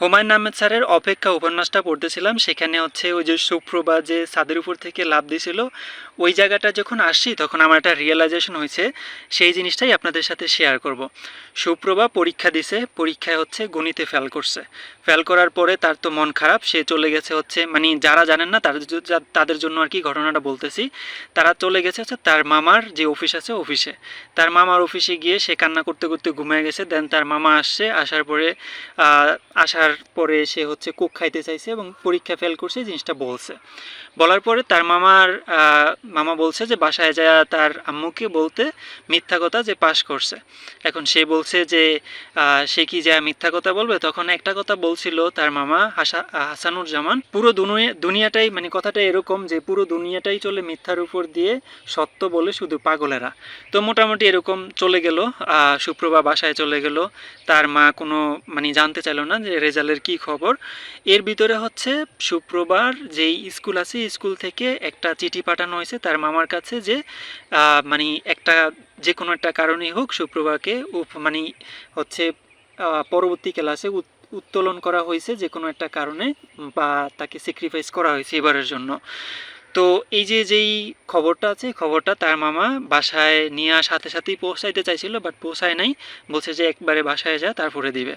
হুমায়ুন আহমেদ স্যারের অপেক্ষা উপন্যাসটা পড়তেছিলাম, সেখানে হচ্ছে ওই যে সুপ্রভা যে ছাদের উপর থেকে লাভ দিয়েছিল ওই জায়গাটা যখন আসছি তখন আমার একটা রিয়েলাইজেশন হয়েছে, সেই জিনিসটাই আপনাদের সাথে শেয়ার করব। সুপ্রভা পরীক্ষা দিছে, পরীক্ষায় হচ্ছে গণিতে ফেল করছে। ফেল করার পরে তার তো মন খারাপ, সে চলে গেছে হচ্ছে মানে যারা জানেন না, তাদের তাদের জন্য আর কি ঘটনাটা বলতেছি। তারা চলে গেছে হচ্ছে তার মামার যে অফিস আছে, অফিসে। তার মামার অফিসে গিয়ে সে কান্না করতে করতে ঘুমিয়ে গেছে। দেন তার মামা আসছে, আসার পরে আসার পরে সে হচ্ছে কোক খাইতে চাইছে এবং পরীক্ষা ফেল করছে জিনিসটা বলছে। বলার পরে তার মামার মামা বলছে যে, বাসায় যায় তার আম্মুকে বলতে মিথ্যা কথা যে পাশ করছে। এখন সে বলছে যে সে কি যা মিথ্যা কথা বলবে? তখন একটা কথা বলছিল তার মামা, হাসা হাসানুর জামান পুরো দুনিয়াটাই মানে কথাটা এরকম যে পুরো দুনিয়াটাই চলে মিথ্যার উপর দিয়ে সত্য বলে শুধু পাগলেরা। তো মোটামুটি এরকম চলে গেল। সুপ্রভা বাসায় চলে গেল। তার মা কোনো মানে জানতে চাইলো না যে রেজাল্টের কি খবর। এর ভিতরে হচ্ছে শুক্রবার যেই স্কুল আছে, স্কুল থেকে একটা চিঠি পাঠানো হয়েছে তার মামার কাছে যে মানে একটা যে কোনো একটা কারণেই হোক উপ- মানে হচ্ছে পরবর্তী ক্লাসে উত্তোলন করা হয়েছে যে কোনো একটা কারণে বা তাকে স্যাক্রিফাইস করা হয়েছে এবারের জন্য। তো এই যে যেই খবরটা আছে খবরটা তার মামা বাসায় নিয়ে সাথে সাথেই পৌঁছাইতে চাইছিল বাট পৌঁছায় নাই। বলছে যে একবারে বাসায় যা, তারপরে দিবে।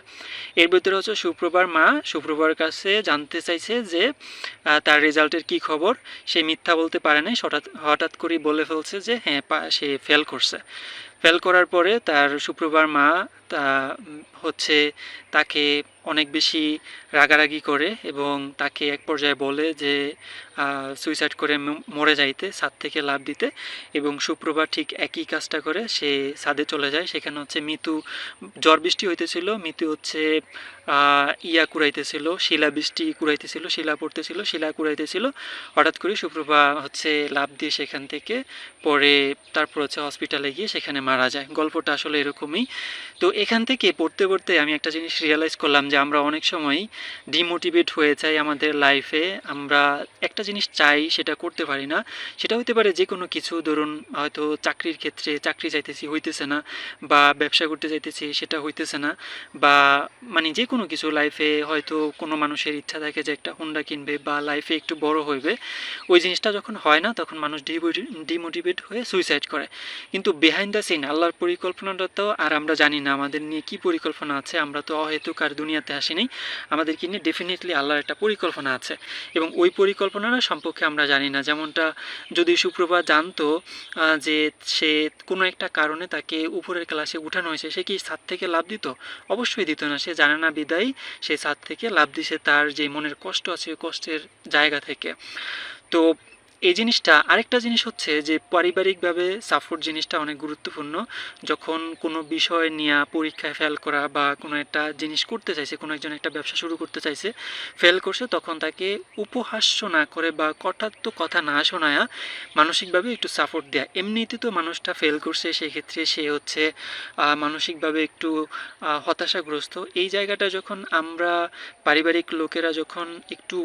এর ভিতরে হচ্ছে শুক্রবার মা শুক্রবার কাছে জানতে চাইছে যে তার রেজাল্টের কি খবর? সে মিথ্যা বলতে পারে নাই। হঠাৎ হঠাৎ করে বলে ফেলছে যে হ্যাঁ সে ফেল করছে। ফেল করার পরে তার শুক্রবার মা তা হচ্ছে তাকে অনেক বেশি রাগারাগি করে এবং তাকে এক পর্যায়ে বলে যে সুইসাইড করে মরে যাইতে ছাদ থেকে লাভ দিতে এবং শুক্রবার ঠিক একই কাজটা করে, সে ছাদে চলে যায়। সেখানে হচ্ছে মিতু ঝড় বৃষ্টি হইতেছিল, মিতু হচ্ছে ইয়া কুড়াইতেছিল, শিলা বৃষ্টি কুড়াইতেছিল, শিলা পড়তেছিল, শিলা কুড়াইতেছিল। হঠাৎ করে সুপ্রভা হচ্ছে লাভ দিয়ে সেখান থেকে পরে তারপর হচ্ছে হসপিটালে গিয়ে সেখানে মারা যায়। গল্পটা আসলে এরকমই। তো এখান থেকে পড়তে পড়তে আমি একটা জিনিস রিয়েলাইজ করলাম যে আমরা অনেক সময় ডিমোটিভেট হয়ে যাই আমাদের লাইফে আমরা একটা জিনিস চাই, সেটা করতে পারি না। সেটা হতে পারে যে কোনো কিছু, ধরুন হয়তো চাকরির ক্ষেত্রে চাকরি চাইতেছি, হইতেছে না। বা ব্যবসা করতে চাইতেছি, সেটা হইতেছে না। বা মানে যে কোনো কিছু লাইফে হয়তো কোনো মানুষের ইচ্ছা থাকে যে একটা হুন্ডা কিনবে বা লাইফে একটু বড় হইবে। ওই জিনিসটা যখন হয় না, তখন মানুষ ডিমোটিভেট হয়ে সুইসাইড করে। কিন্তু বিহাইন্ড দ্য সিন আল্লাহর পরিকল্পনাটা তো, আর আমরা জানি না আমাদের নিয়ে কি পরিকল্পনা আছে, আমরা তো অহেতুক আর দুনিয়াতে আসিনি। আমাদেরকে নিয়ে ডেফিনেটলি আল্লাহর একটা পরিকল্পনা আছে। এবং ওই পরিকল্পনাটা সম্পর্কে আমরা জানি না। যেমনটা যদি সুপ্রভা জানতো যে সে কোনো একটা কারণে তাকে উপরের ক্লাসে উঠানো হয়েছে, সে কি ছাদ থেকে লাভ দিত? অবশ্যই দিত না। সে জানে না বিদায়, সে ছাদ থেকে লাভ দিছে তার যে মনের কষ্ট আছে কষ্টের জায়গা থেকে। তো এই জিনিসটা আরেকটা জিনিস হচ্ছে যে পারিবারিকভাবে সাপোর্ট জিনিসটা অনেক গুরুত্বপূর্ণ। যখন কোনো বিষয় নিয়ে পরীক্ষায় ফেল করা বা কোনো একটা জিনিস করতে চাইছে, কোনো একজন একটা ব্যবসা শুরু করতে চাইছে ফেল করছে, তখন তাকে উপহাস্য না করে বা কটাত্ম কথা না শোনায়া, মানসিকভাবে একটু সাপোর্ট দেয়া। এমনিতে তো মানুষটা ফেল করছে, সেক্ষেত্রে সে হচ্ছে মানসিকভাবে একটু হতাশাগ্রস্ত। এই জায়গাটা যখন আমরা পারিবারিক লোকেরা যখন একটু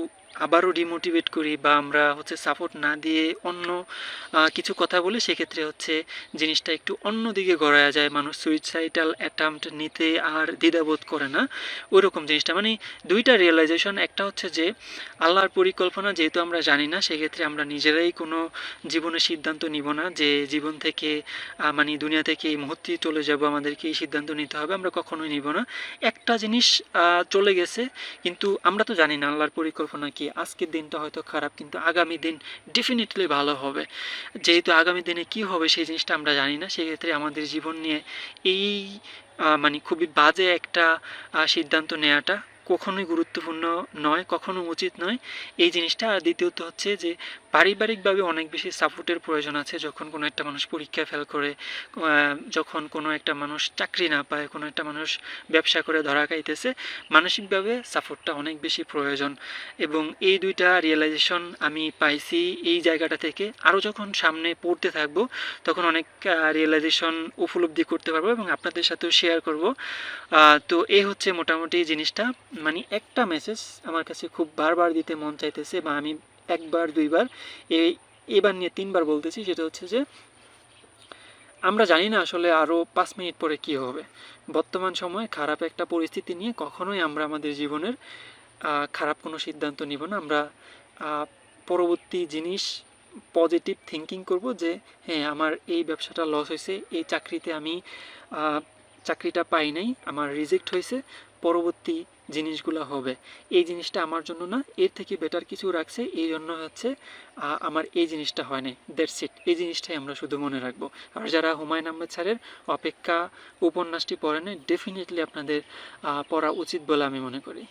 আবারও ডিমোটিভেট করি বা আমরা হচ্ছে সাপোর্ট না দিয়ে অন্য কিছু কথা বলি, সেক্ষেত্রে হচ্ছে জিনিসটা একটু অন্য দিকে গড়ায়া যায়। মানুষ সুইসাইডাল অ্যাটাম্পট নিতে আর দ্বিধাবোধ করে না। ওই রকম জিনিসটা। মানে দুইটা রিয়েলাইজেশন একটা হচ্ছে যে, আল্লাহর পরিকল্পনা যেহেতু আমরা জানি না, সেক্ষেত্রে আমরা নিজেরাই কোনো জীবনের সিদ্ধান্ত নিব না যে জীবন থেকে মানে দুনিয়া থেকে এই মুহূর্তে চলে যাব, আমাদেরকে এই সিদ্ধান্ত নিতে হবে, আমরা কখনোই নিব না। একটা জিনিস চলে গেছে, কিন্তু আমরা তো জানি না আল্লাহর পরিকল্পনা কি। আজকের দিনটা হয়তো খারাপ, কিন্তু আগামী দিন ডেফিনেটলি ভালো হবে। যেহেতু আগামী দিনে কি হবে সেই জিনিসটা আমরা জানি না, সেক্ষেত্রে আমাদের জীবন নিয়ে এই মানে খুবই বাজে একটা সিদ্ধান্ত নেওয়াটা কখনোই গুরুত্বপূর্ণ নয়, কখনো উচিত নয়। এই জিনিসটা। আর দ্বিতীয়ত হচ্ছে যে পারিবারিকভাবে অনেক বেশি সাপোর্টের প্রয়োজন আছে যখন কোনো একটা মানুষ পরীক্ষায় ফেল করে যখন কোনো একটা মানুষ চাকরি না পায়, কোনো একটা মানুষ ব্যবসা করে ধরা খাইতেছে, মানসিকভাবে সাপোর্টটা অনেক বেশি প্রয়োজন। এবং এই দুইটা রিয়েলাইজেশন আমি পাইছি এই জায়গাটা থেকে। আরও যখন সামনে পড়তে থাকব, তখন অনেক রিয়েলাইজেশন উপলব্ধি করতে পারব এবং আপনাদের সাথেও শেয়ার করব। তো এই হচ্ছে মোটামুটি জিনিসটা। মানে একটা মেসেজ আমার কাছে খুব বারবার দিতে মন চাইতেছে বা আমি একবার, দুইবার। এই এবার নিয়ে তিনবার বলতেছি, সেটা হচ্ছে যে, আমরা জানি না আসলে আরও পাঁচ মিনিট পরে কি হবে। বর্তমান সময়ে খারাপ একটা পরিস্থিতি নিয়ে কখনোই আমরা আমাদের জীবনের খারাপ কোনো সিদ্ধান্ত নিব না। আমরা পরবর্তী জিনিস পজিটিভ থিঙ্কিং করব যে হ্যাঁ আমার এই ব্যবসাটা লস হয়েছে, এই চাকরিতে আমি চাকরিটা পাই নাই, আমার রিজেক্ট হয়েছে। পরবর্তী জিনিসগুলো হবে। এই জিনিসটা আমার জন্য না, এর থেকে বেটার কিছু রাখছে, এই জন্য হচ্ছে আমার এই জিনিসটা হয়নি। নাই দ্যাটস ইট এই জিনিসটাই আমরা শুধু মনে রাখব। আর যারা হুমায়ুন আহমেদ স্যারের অপেক্ষা উপন্যাসটি পড়েন ডেফিনেটলি আপনাদের পড়া উচিত বলে আমি মনে করি।